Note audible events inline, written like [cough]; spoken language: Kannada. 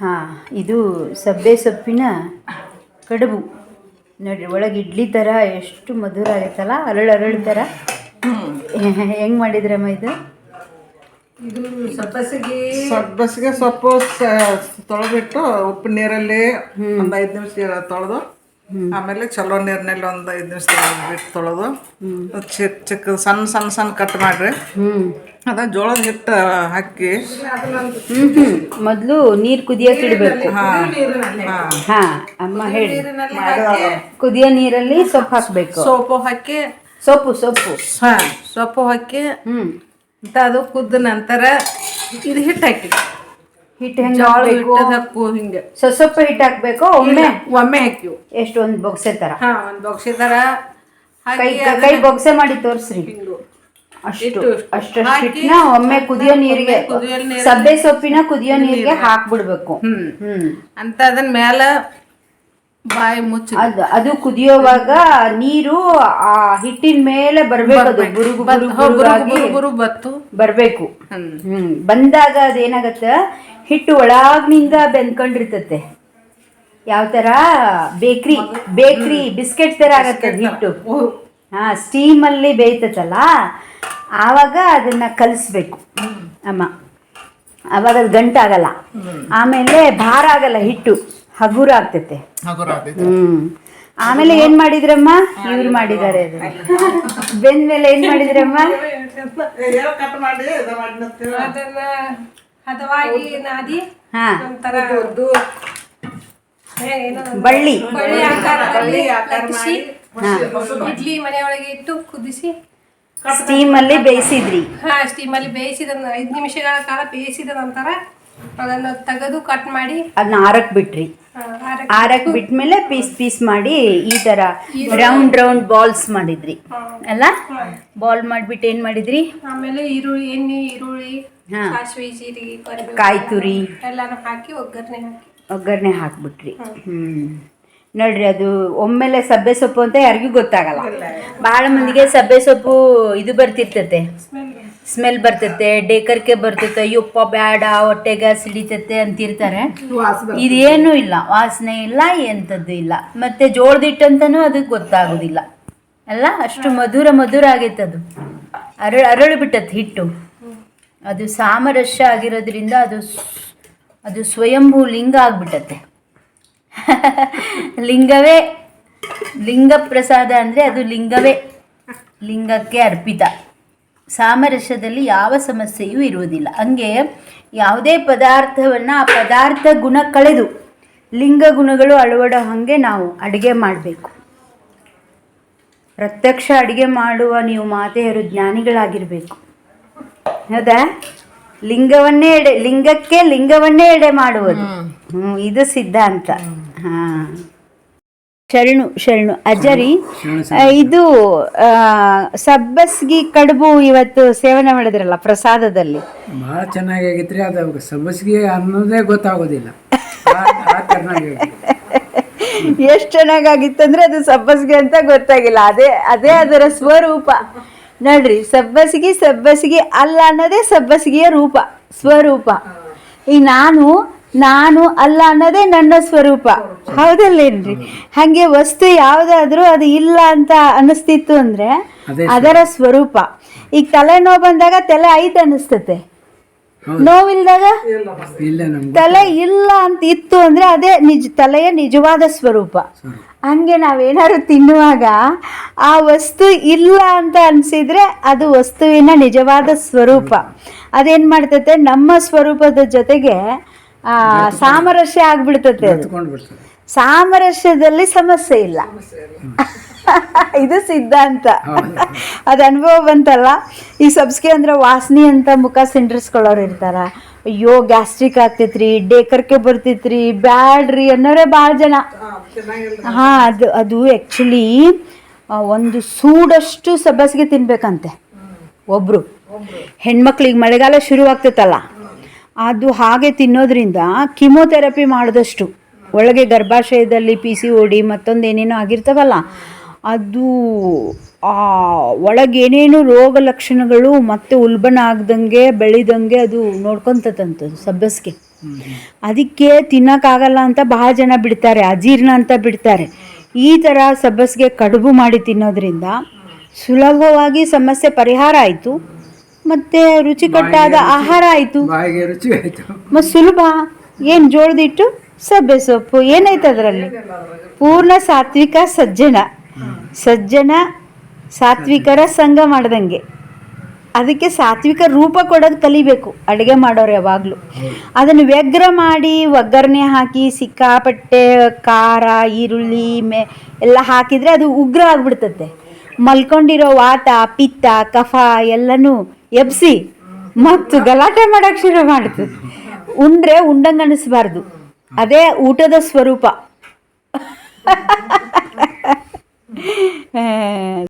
ಹಾಂ ಇದು ಸಬ್ಬೆ ಸೊಪ್ಪಿನ ಕಡುಬು. ನೋಡ್ರಿ ಒಳಗೆ ಇಡ್ಲಿ ಥರ ಎಷ್ಟು ಮಧುರ ಆಗೈತಲ್ಲ ಅರಳು ಅರಳು ಥರ ಹೆಂಗೆ ಮಾಡಿದ್ರಮ್ಮ ಇದು? ಇದು ಸಬ್ಬಸಿಗೆ ಸಬ್ಬಸಿಗೆ ಸೊಪ್ಪು ತೊಳೆದಿಟ್ಟು ಉಪ್ಪು ನೀರಲ್ಲಿ ಒಂದು ಐದು ನಿಮಿಷ ತೊಳೆದು ಆಮೇಲೆ ಚಲೋ ನೀರ್ನಲ್ಲಿ ಒಂದು ಐದು ನಿಮಿಷ ಬಿಟ್ಟು ತೊಳೆದು ಚಿಕ್ಕ ಚಿಕ್ಕ ಸಣ್ಣ ಸಣ್ಣ ಸಣ್ಣ ಕಟ್ ಮಾಡ್ರಿ. ಅದ ಜೋಳದ ಹಿಟ್ಟು ಹಾಕಿ. ಮೊದಲು ನೀರು ಕುದಿಯೋಕೆ ಇಡಬೇಕು. ಹಾಂ. ಹಾಂ. ಅಮ್ಮ ಹೇಳಿ. ಕುದಿಯೋ ನೀರಲ್ಲಿ ಸೊಪ್ಪು ಹಾಕಬೇಕು. ಸೊಪ್ಪು ಹಾಕಿ. ಸೊಪ್ಪು ಸೊಪ್ಪು. ಹಾ ಸೊಪ್ಪು ಹಾಕಿ. ಹ್ಮ್. ಅಂತ ಅದು ಕುದ್ದ ನಂತರ ಇದು ಹಿಟ್ಟು ಹಾಕಿ. ಹಿಟ್ಟು ಹೆಂಗೆ ಹಾಕಬೇಕು ಹಿಂಗೆ. ಸೊಸೊಪ್ಪ ಹಿಟ್ಟು ಹಾಕಬೇಕು ಒಮ್ಮೆ? ಒಮ್ಮೆ ಹಾಕಿವು ಎಷ್ಟು ಒಂದು ಬೊಗ್ಸೆ ತರ. ಹಾ ಒಂದು ಬೊಗ್ಸೆ ತರ. ಕೈ ಕೈ ಬೊಗ್ಸೆ ಮಾಡಿ ತೋರಿಸ್ರಿ. ಅಷ್ಟು ಅಷ್ಟು ಒಮ್ಮೆ ಕುದಿಯೋ ನೀರಿಗೆ ಸಬ್ಬೆ ಸೊಪ್ಪಿನ ಕುದಿಯೋ ನೀರಿಗೆ. ಹಾಕ್ಬಿಡ್ಬೇಕು. ಹ್ಮ್. ಹ್ಮ್. ಅಂತ ಅದನ್ ಮ್ಯಾಲ ಬಾಯಿ ಮುಚ್ಚು ಅದು ಅದು ಕುದಿಯೋವಾಗ ನೀರು ಆ ಹಿಟ್ಟಿನ ಮೇಲೆ ಬರ್ಬೇಕು ಬತ್ತು. ಬರ್ಬೇಕು. ಹ್ಮ್. ಬಂದಾಗ ಅದೇನಾಗತ್ತ? ಹಿಟ್ಟು ಒಳಗ್ನಿಂದ ಬೆಂದ್ಕೊಂಡಿರ್ತತೆ. ಯಾವ ತರ? ಬೇಕ್ರಿ. ಬೇಕ್ರಿ ಬಿಸ್ಕೆಟ್ ತರ ಆಗತ್ತೆ ಹಿಟ್ಟು. ಹಾ ಸ್ಟೀಮ್ ಅಲ್ಲಿ ಬೇಯ್ತತಲ್ಲ? ಆವಾಗ ಅದನ್ನ ಕಲಿಸ್ಬೇಕು. ಅಮ್ಮ. ಅವಾಗ ಅದು ಗಂಟಾಗಲ್ಲ. ಆಮೇಲೆ ಭಾರ ಆಗಲ್ಲ ಹಿಟ್ಟು. ಹಗುರ ಆಗ್ತೈತೆ ಹಗುರ ಆಗ್ತೈತಿ. ಹ್ಮ್. ಆಮೇಲೆ ಏನ್ ಮಾಡಿದ್ರಮ್ಮ? ಇವ್ರು ಮಾಡಿದ್ದಾರೆ ಅದು ಬೆಂದ ಮೇಲೆ ಏನ್ ಮಾಡಿದ್ರಮ್ಮ? ಅದನ್ನ ಹದವಾಗಿ ನಾದಿ ಹಾ. ಒಂಥರ ಏನೋ ಬಳ್ಳಿ. ಬಳ್ಳಿ ಆಕಾರದಲ್ಲಿ ಆಕಾರ ಮಾಡಿ ಇಡ್ಲಿ ಮನೆಯೊಳಗೆ ಇಟ್ಟು ಕುದಿಸಿ. ಸ್ಟೀಮ್ ಅಲ್ಲಿ ಬೇಯಿಸಿದ್ರಿ. ಹಾ ಸ್ಟೀಮಲ್ಲಿ ಬೇಯಿಸಿದ ಐದು ನಿಮಿಷಗಳ ಕಾಲ ಬೇಯಿಸಿದ ನಂತರ ಅದನ್ನು ತೆಗೆದು ಕಟ್ ಮಾಡಿ ಅದನ್ನ ಆರಕ್ ಬಿಟ್ರಿ ಆರಕ್ ಬಿಟ್ಮೇಲೆ ಪೀಸ್ ಪೀಸ್ ಮಾಡಿ ಈ ತರ ರೌಂಡ್ ರೌಂಡ್ ಬಾಲ್ಸ್ ಮಾಡಿದ್ರಿ. ಅಲ್ಲ? ಬಾಲ್ ಮಾಡ್ಬಿಟ್ಟು ಏನ್ ಮಾಡಿದ್ರಿ? ಆಮೇಲೆ ಈರುಳ್ಳಿ ಎಣ್ಣೆ ಈರುಳ್ಳಿ. ಸಾಸಿವೆ ಜೀರಿಗೆ ಕಾಯಿ ತುರಿ ಎಲ್ಲಾನು ಹಾಕಿ ಒಗ್ಗರಣೆ ಹಾಕಿ. ಒಗ್ಗರಣೆ ಹಾಕ್ಬಿಟ್ರಿ. ಹ್ಮ್. ನೋಡ್ರಿ ಅದು ಒಮ್ಮೆಲೆ ಸಬ್ಬೆ ಸೊಪ್ಪು ಅಂತ ಯಾರಿಗೂ ಗೊತ್ತಾಗಲ್ಲ. ಬಹಳ ಮಂದಿಗೆ ಸಬ್ಬೆ ಸೊಪ್ಪು ಇದು ಬರ್ತಿರ್ತತೆ. ಸ್ಮೆಲ್ ಬರ್ತೈತೆ ಡೇಕರ್ಕೆ ಬರ್ತೈತೆ ಯಪ್ಪ ಬೇಡ ಹೊಟ್ಟೆಗೆ ಹಿಡಿತೈತೆ ಅಂತಿರ್ತಾರೆ. ಇದೇನು ಇಲ್ಲ ವಾಸನೆ ಇಲ್ಲ ಎಂಥದ್ದು ಇಲ್ಲ. ಮತ್ತೆ ಜೋಳದ ಹಿಟ್ಟಂತನೂ ಅದಕ್ಕೆ ಗೊತ್ತಾಗೋದಿಲ್ಲ. ಅಲ್ಲ ಅಷ್ಟು ಮಧುರ ಮಧುರ ಆಗೈತೆ ಅದು. ಅರಳು ಅರಳು ಬಿಟ್ಟತ್ ಹಿಟ್ಟು. ಅದು ಸಾಮರಸ್ಯ ಆಗಿರೋದ್ರಿಂದ ಅದು ಅದು ಸ್ವಯಂಭೂ ಲಿಂಗ ಆಗ್ಬಿಟ್ಟತ್ತೆ [laughs] ಲಿಂಗವೇ ಲಿಂಗ ಪ್ರಸಾದ ಅಂದರೆ ಅದು ಲಿಂಗವೇ. ಲಿಂಗಕ್ಕೆ ಅರ್ಪಿತ. ಸಾಮರಸ್ಯದಲ್ಲಿ ಯಾವ ಸಮಸ್ಯೆಯೂ ಇರುವುದಿಲ್ಲ. ಹಂಗೆ ಯಾವುದೇ ಪದಾರ್ಥವನ್ನು ಆ ಪದಾರ್ಥ ಗುಣ ಕಳೆದು ಲಿಂಗ ಗುಣಗಳು ಅಳವಡೋ ಹಾಗೆ ನಾವು ಅಡುಗೆ ಮಾಡಬೇಕು. ಪ್ರತ್ಯಕ್ಷ ಅಡುಗೆ ಮಾಡುವ ನೀವು ಮಾತೆಯರು ಜ್ಞಾನಿಗಳಾಗಿರಬೇಕು. ಹೌದಾ? ಲಿಂಗವನ್ನೇ ಎಡೆ ಲಿಂಗಕ್ಕೆ ಲಿಂಗವನ್ನೇ ಎಡೆ ಮಾಡುವುದು. ಹ್ಮ್. ಇದು ಸಿದ್ಧಾಂತ. ಹಾ. ಶರಣು ಶರಣು ಅಜ್ಜರಿ ಇದು ಸಬ್ಬಸ್ಗಿ ಕಡುಬು ಇವತ್ತು ಸೇವನೆ ಮಾಡಿದ್ರಲ್ಲ ಪ್ರಸಾದದಲ್ಲಿ. ಬಹಳ ಚೆನ್ನಾಗಿ ಆಗಿತ್ರಿ ಅದು ಸಬ್ಬಸ್ಗಿ ಅನ್ನೋದೇ ಗೊತ್ತಾಗೋದಿಲ್ಲ. ಎಷ್ಟು ಚೆನ್ನಾಗಾಗಿತ್ತಂದ್ರೆ [laughs] ಅದು ಸಬ್ಬಸ್ಗೆ ಅಂತ ಗೊತ್ತಾಗಿಲ್ಲ. ಅದೇ ಅದೇ ಅದರ ಸ್ವರೂಪ. ನೋಡ್ರಿ ಸಬ್ಬಸ್ಗಿ ಸಬ್ಬಸ್ಗಿ ಅಲ್ಲ ಅನ್ನೋದೇ ಸಬ್ಬಸ್ಗಿಯ ರೂಪ ಸ್ವರೂಪ. ಈ ನಾನು ನಾನು ಅಲ್ಲ ಅನ್ನೋದೇ ನನ್ನ ಸ್ವರೂಪ. ಹೌದಲ್ಲೇನ್ರಿ? ಹಾಗೆ ವಸ್ತು ಯಾವುದಾದ್ರೂ ಅದು ಇಲ್ಲ ಅಂತ ಅನಿಸ್ತಿತ್ತು ಅಂದ್ರೆ ಅದರ ಸ್ವರೂಪ. ಈಗ ತಲೆನೋವು ಬಂದಾಗ ತಲೆ ಐತೆ ಅನಿಸ್ತತೆ ನೋವಿಲ್ದಾಗ? ತಲೆ ಇಲ್ಲ ಅಂತ ಇತ್ತು ಅಂದ್ರೆ ಅದೇ ನಿಜ ತಲೆಯ ನಿಜವಾದ ಸ್ವರೂಪ. ಹಂಗೆ ನಾವೇನಾದ್ರು ತಿನ್ನುವಾಗ ಆ ವಸ್ತು ಇಲ್ಲ ಅಂತ ಅನ್ಸಿದ್ರೆ ಅದು ವಸ್ತುವಿನ ನಿಜವಾದ ಸ್ವರೂಪ. ಅದೇನ್ ಮಾಡ್ತತೆ? ನಮ್ಮ ಸ್ವರೂಪದ ಜೊತೆಗೆ ಸಾಮರಸ್ಯ ಆಗ್ಬಿಡ್ತತೆ ಅದು. ಸಾಮರಸ್ಯದಲ್ಲಿ ಸಮಸ್ಯೆ ಇಲ್ಲ. ಇದು ಸಿದ್ಧಾಂತ. ಅದು ಅನುಭವ ಬಂತಲ್ಲ? ಈ ಸಬ್ಸ್ಗೆ ಅಂದ್ರೆ ವಾಸನೆ ಅಂತ ಮುಖ ಸಿಂಡ್ರಿಸ್ಕೊಳ್ಳೋರು ಇರ್ತಾರ. ಅಯ್ಯೋ ಗ್ಯಾಸ್ಟ್ರಿಕ್ ಆಗ್ತೈತ್ರಿ ಡೇಕರ್ಕೆ ಬರ್ತೈತ್ರಿ ಬ್ಯಾಡ್ರಿ ಅನ್ನೋರೇ ಭಾಳ ಜನ. ಹಾ ಅದು ಅದು ಆ್ಯಕ್ಚುಲಿ ಒಂದು ಸೂಡಷ್ಟು ಸಬ್ಬಸಿಗೆ ತಿನ್ಬೇಕಂತೆ. ಒಬ್ರು. ಹೆಣ್ಮಕ್ಳಿಗೆ ಮಳೆಗಾಲ ಶುರು ಆಗ್ತೈತಲ್ಲ ಅದು ಹಾಗೆ ತಿನ್ನೋದ್ರಿಂದ ಕಿಮೋಥೆರಪಿ ಮಾಡಿದಷ್ಟು. ಒಳಗೆ ಗರ್ಭಾಶಯದಲ್ಲಿ ಪಿ ಸಿ ಓಡಿ ಮತ್ತೊಂದು ಏನೇನೋ ಆಗಿರ್ತವಲ್ಲ, ಅದು, ಆ ಒಳಗೇನೇನು ರೋಗ ಲಕ್ಷಣಗಳು ಮತ್ತೆ ಉಲ್ಬಣ ಆಗ್ದಂಗೆ, ಬೆಳಿದಂಗೆ ಅದು ನೋಡ್ಕೊತದಂತ ಸಬ್ಬಸ್ಗೆ. ಅದಕ್ಕೆ ತಿನ್ನೋಕ್ಕಾಗಲ್ಲ ಅಂತ ಬಹಳ ಜನ ಬಿಡ್ತಾರೆ, ಅಜೀರ್ಣ ಅಂತ ಬಿಡ್ತಾರೆ. ಈ ಥರ ಸಬ್ಬಸ್ಗೆ ಕಡುಬು ಮಾಡಿ ತಿನ್ನೋದ್ರಿಂದ ಸುಲಭವಾಗಿ ಸಮಸ್ಯೆ ಪರಿಹಾರ ಆಯಿತು. ಮತ್ತು ರುಚಿಕಟ್ಟಾದ ಆಹಾರ ಆಯಿತು. ಬಾಯಿಗೆ ರುಚಿ ಆಯ್ತು. ಮತ್ತು ಸುಲಭ. ಏನು ಜೋಳದಿಟ್ಟು ಸಬ್ಬೆ ಸೊಪ್ಪು. ಏನಾಯ್ತು ಅದರಲ್ಲಿ? ಪೂರ್ಣ ಸಾತ್ವಿಕ ಸಜ್ಜನ. ಸಜ್ಜನ ಸಾತ್ವಿಕರ ಸಂಘ ಮಾಡ್ದಂಗೆ. ಅದಕ್ಕೆ ಸಾತ್ವಿಕ ರೂಪ ಕೊಡೋದು ಕಲಿಬೇಕು. ಅಡುಗೆ ಮಾಡೋರು ಯಾವಾಗಲೂ. ಅದನ್ನು ವ್ಯಗ್ರ ಮಾಡಿ ಒಗ್ಗರಣೆ ಹಾಕಿ ಸಿಕ್ಕಾಪಟ್ಟೆ ಖಾರ ಈರುಳ್ಳಿ ಮೆ ಎಲ್ಲ ಹಾಕಿದರೆ ಅದು ಉಗ್ರ ಆಗ್ಬಿಡ್ತದೆ ಮಲ್ಕೊಂಡಿರೋ ವಾತ ಪಿತ್ತ ಕಫ ಎಲ್ಲನೂ ಎಬ್ಸಿ. ಮತ್ತು ಗಲಾಟೆ ಮಾಡೋಕ್ಕೆ ಶುರು ಮಾಡ್ತದೆ ಉಂಡ್ರೆ ಉಂಡಂಗೆ ಅನಿಸ್ಬಾರ್ದು. ಅದೇ ಊಟದ ಸ್ವರೂಪ. [laughs]